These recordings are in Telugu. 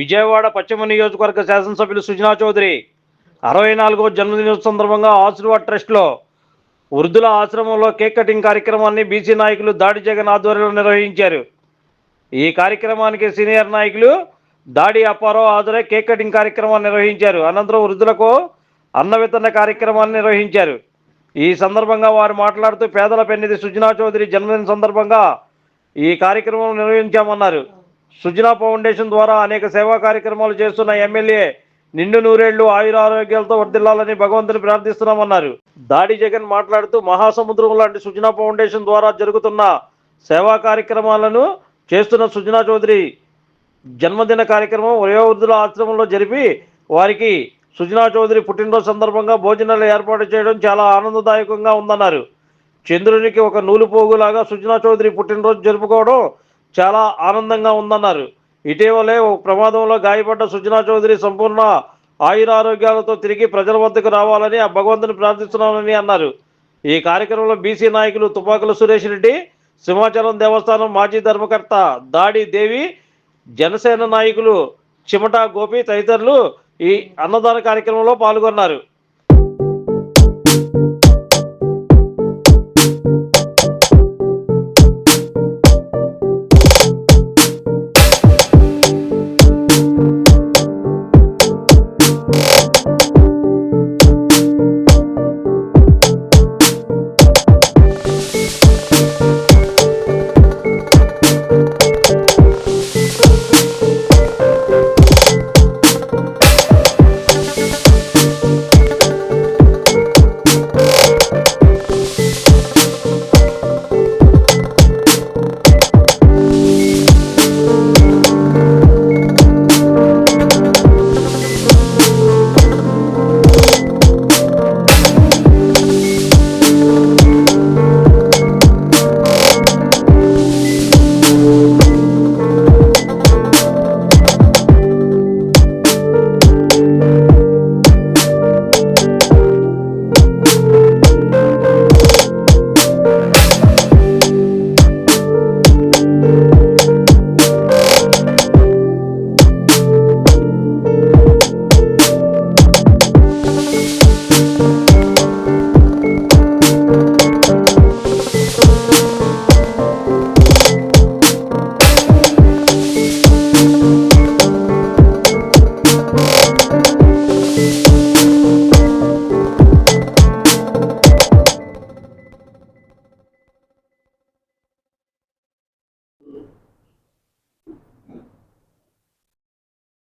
విజయవాడ పశ్చిమ నియోజకవర్గ శాసనసభ్యులు సుజనా చౌదరి అరవై నాలుగో జన్మదిన సందర్భంగా ఆశీర్వాద్ ట్రస్ట్లో వృద్ధుల ఆశ్రమంలో కేక్ కటింగ్ కార్యక్రమాన్ని బీసీ నాయకులు దాడి జగన్ ఆధ్వర్యంలో నిర్వహించారు. ఈ కార్యక్రమానికి సీనియర్ నాయకులు దాడి అప్పారావు ఆధురే కేక్ కటింగ్ కార్యక్రమాన్ని నిర్వహించారు. అనంతరం వృద్ధులకు అన్న వితరణ కార్యక్రమాన్ని నిర్వహించారు. ఈ సందర్భంగా వారు మాట్లాడుతూ పేదల పెన్నిధి సుజనా చౌదరి జన్మదిన సందర్భంగా ఈ కార్యక్రమం నిర్వహించామన్నారు. సుజనా ఫౌండేషన్ ద్వారా అనేక సేవా కార్యక్రమాలు చేస్తున్న ఎమ్మెల్యే నిండు నూరేళ్ళు ఆయుర ఆరోగ్యాలతో వర్ధిల్లాలని భగవంతుని ప్రార్థిస్తున్నామన్నారు. దాడి జగన్ మాట్లాడుతూ మహాసముద్రం లాంటి సుజనా ఫౌండేషన్ ద్వారా జరుగుతున్న సేవా కార్యక్రమాలను చేస్తున్న సుజనా చౌదరి జన్మదిన కార్యక్రమం వయోవృద్ధుల ఆశ్రమంలో జరిపి వారికి సుజనా చౌదరి పుట్టినరోజు సందర్భంగా భోజనాలు ఏర్పాటు చేయడం చాలా ఆనందదాయకంగా ఉందన్నారు. చంద్రునికి ఒక నూలు పోగులాగా సుజనా చౌదరి పుట్టినరోజు జరుపుకోవడం చాలా ఆనందంగా ఉందన్నారు. ఇటీవలే ఓ ప్రమాదంలో గాయపడ్డ సుజనా చౌదరి సంపూర్ణ ఆయురారోగ్యాలతో తిరిగి ప్రజల వద్దకు రావాలని ఆ భగవంతుని ప్రార్థిస్తున్నానని అన్నారు. ఈ కార్యక్రమంలో బీసీ నాయకులు తుపాకుల సురేష్ రెడ్డి సింహాచలం దేవస్థానం మాజీ ధర్మకర్త దాడి దేవి జనసేన నాయకులు చిమట గోపి తదితరులు ఈ అన్నదాన కార్యక్రమంలో పాల్గొన్నారు.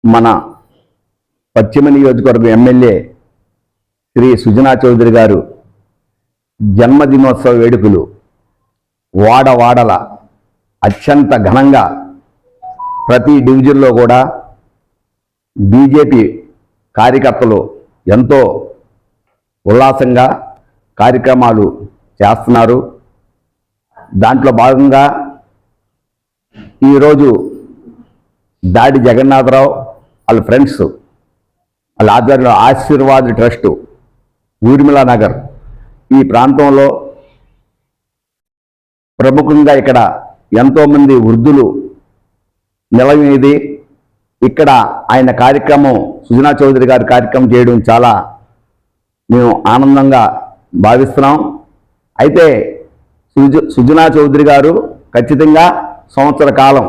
మన పశ్చిమ నియోజకవర్గం ఎమ్మెల్యే శ్రీ సుజనా చౌదరి గారు జన్మదినోత్సవ వేడుకలు వాడవాడల అత్యంత ఘనంగా ప్రతి డివిజన్లో కూడా బీజేపీ కార్యకర్తలు ఎంతో ఉల్లాసంగా కార్యక్రమాలు చేస్తున్నారు. దాంట్లో భాగంగా ఈరోజు దాడి జగన్నాథరావు వాళ్ళ ఫ్రెండ్స్ వాళ్ళ ఆధ్వర్యంలో ఆశీర్వాద్ ట్రస్ట్ ఊర్మిళా నగర్. ఈ ప్రాంతంలో ప్రముఖంగా ఇక్కడ ఎంతోమంది వృద్ధులు నిలవేది ఇక్కడ ఆయన కార్యక్రమం సుజనా చౌదరి గారి కార్యక్రమం చేయడం చాలా మేము ఆనందంగా భావిస్తున్నాం. అయితే సుజ సుజనా చౌదరి గారు ఖచ్చితంగా సంవత్సర కాలం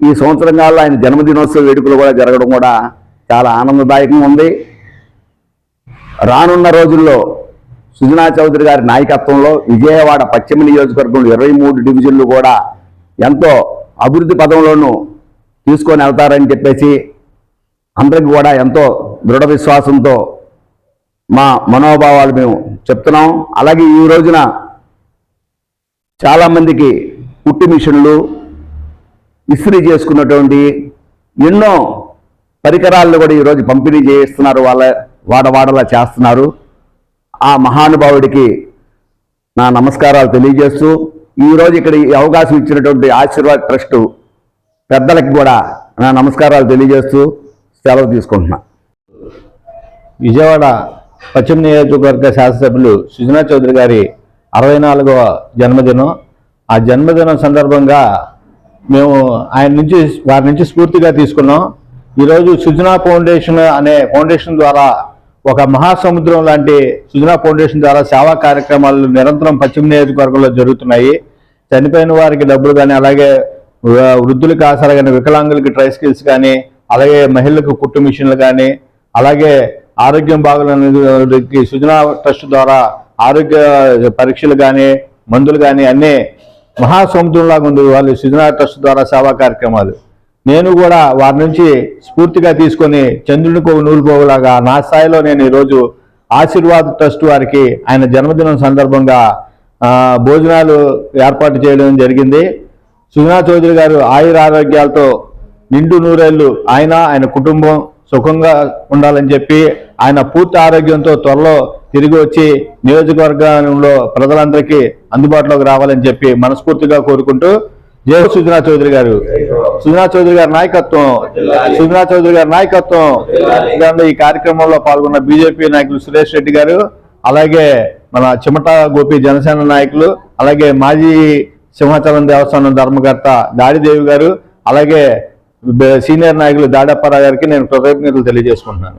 ఈ సంవత్సరం కాలంలో ఆయన జన్మదినోత్సవ వేడుకలు కూడా జరగడం కూడా చాలా ఆనందదాయకంగా ఉంది. రానున్న రోజుల్లో సుజనా చౌదరి గారి నాయకత్వంలో విజయవాడ పశ్చిమ నియోజకవర్గంలో ఇరవై మూడు డివిజన్లు కూడా ఎంతో అభివృద్ధి పదంలోనూ తీసుకొని వెళ్తారని చెప్పేసి అందరికి కూడా ఎంతో దృఢ విశ్వాసంతో మా మనోభావాలు మేము చెప్తున్నాం. అలాగే ఈ రోజున చాలామందికి పుట్టి మిషన్లు ఇస్త్రీ చేసుకున్నటువంటి ఎన్నో పరికరాలను కూడా ఈరోజు పంపిణీ చేస్తున్నారు వాళ్ళ వాడవాడలా చేస్తున్నారు. ఆ మహానుభావుడికి నా నమస్కారాలు తెలియజేస్తూ ఈరోజు ఇక్కడ ఈ అవకాశం ఇచ్చినటువంటి ఆశీర్వాద్ ట్రస్ట్ పెద్దలకి కూడా నా నమస్కారాలు తెలియజేస్తూ సెలవు తీసుకుంటున్నా. విజయవాడ పశ్చిమ నియోజకవర్గ శాసనసభ్యులు సుజనా చౌదరి గారి అరవై నాలుగవ జన్మదినం. ఆ జన్మదినం సందర్భంగా మేము ఆయన నుంచి వారి నుంచి స్ఫూర్తిగా తీసుకున్నాం. ఈరోజు సుజనా ఫౌండేషన్ అనే ఫౌండేషన్ ద్వారా ఒక మహాసముద్రం లాంటి సుజనా ఫౌండేషన్ ద్వారా సేవా కార్యక్రమాలు నిరంతరం పశ్చిమ నియోజకవర్గంలో జరుగుతున్నాయి. చనిపోయిన వారికి డబ్బులు కానీ అలాగే వృద్ధులకు ఆసరా కానీ వికలాంగులకి ట్రై స్కిల్స్ కానీ అలాగే మహిళలకు కుట్టు మిషన్లు కానీ అలాగే ఆరోగ్యం బాగులకి సుజనా ట్రస్ట్ ద్వారా ఆరోగ్య పరీక్షలు కానీ మందులు కానీ అన్నీ మహాసముద్రంలాగా ఉంది వాళ్ళు సుజనా ట్రస్ట్ ద్వారా సేవా కార్యక్రమాలు. నేను కూడా వారి నుంచి స్ఫూర్తిగా తీసుకొని చంద్రునికి ఒక నూలు నా స్థాయిలో నేను ఈరోజు ఆశీర్వాద్ ట్రస్ట్ వారికి ఆయన జన్మదినం సందర్భంగా భోజనాలు ఏర్పాటు చేయడం జరిగింది. సుజనా చౌదరి గారు ఆయుర ఆరోగ్యాలతో నిండు నూరేళ్ళు ఆయన ఆయన కుటుంబం సుఖంగా ఉండాలని చెప్పి ఆయన పూర్తి ఆరోగ్యంతో త్వరలో తిరిగి వచ్చి నియోజకవర్గంలో ప్రజలందరికీ అందుబాటులోకి రావాలని చెప్పి మనస్ఫూర్తిగా కోరుకుంటూ జయ సుజనా చౌదరి గారు. సుజనా చౌదరి గారి నాయకత్వం సుజనా చౌదరి గారి నాయకత్వం. ఈ కార్యక్రమంలో పాల్గొన్న బీజేపీ నాయకులు సురేష్ రెడ్డి గారు అలాగే మన చిమట గోపి జనసేన నాయకులు అలాగే మాజీ సింహాచలం దేవస్థానం ధర్మకర్త దాడిదేవి గారు అలాగే సీనియర్ నాయకులు దాడప్పారావు గారికి నేను కృతజ్ఞతలు తెలియజేసుకుంటున్నాను.